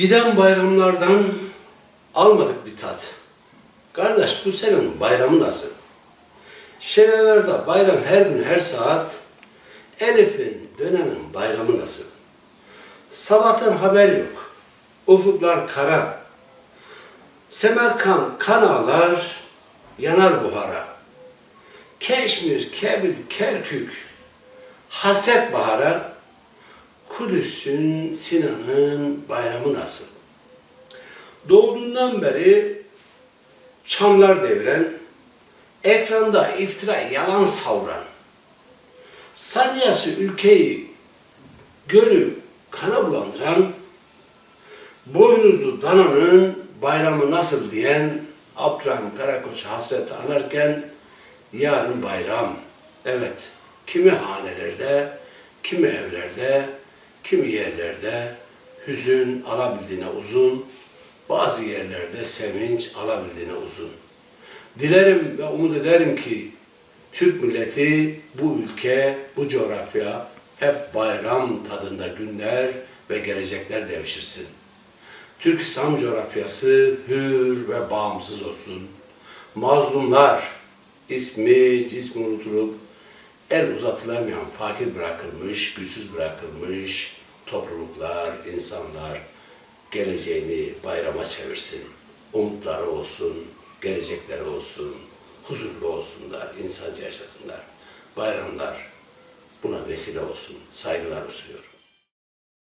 Giden bayramlardan almadık bir tat. Kardeş bu senenin bayramı nasıl? Şelelerde bayram her gün her saat. Elif'in dönenin bayramı nasıl? Sabahtan haber yok. Ufuklar kara. Semerkan kan ağlar, yanar buhara. Keşmir, Kebil, Kerkük, hasret bahara. Kudüs'ün, Sinan'ın bayramı nasıl? Doğduğundan beri çamlar deviren, ekranda iftira, yalan savran, salyası ülkeyi, gölü kana bulandıran, boynuzlu dananın bayramı nasıl diyen Abdurrahim Karakoç hasret anarken yarın bayram. Evet, kimi hanelerde, kimi evlerde, kimi yerlerde hüzün alabildiğine uzun, bazı yerlerde sevinç alabildiğine uzun. Dilerim ve umut ederim ki Türk milleti, bu ülke, bu coğrafya hep bayram tadında günler ve gelecekler devşirsin. Türk İslam coğrafyası hür ve bağımsız olsun. Mazlumlar ismi cismi unutulup el uzatılamayan fakir bırakılmış, güçsüz bırakılmış topluluklar, insanlar geleceğini bayrama çevirsin. Umutları olsun, gelecekleri olsun, huzurlu olsunlar, insanca yaşasınlar. Bayramlar buna vesile olsun. Saygılar sunuyorum.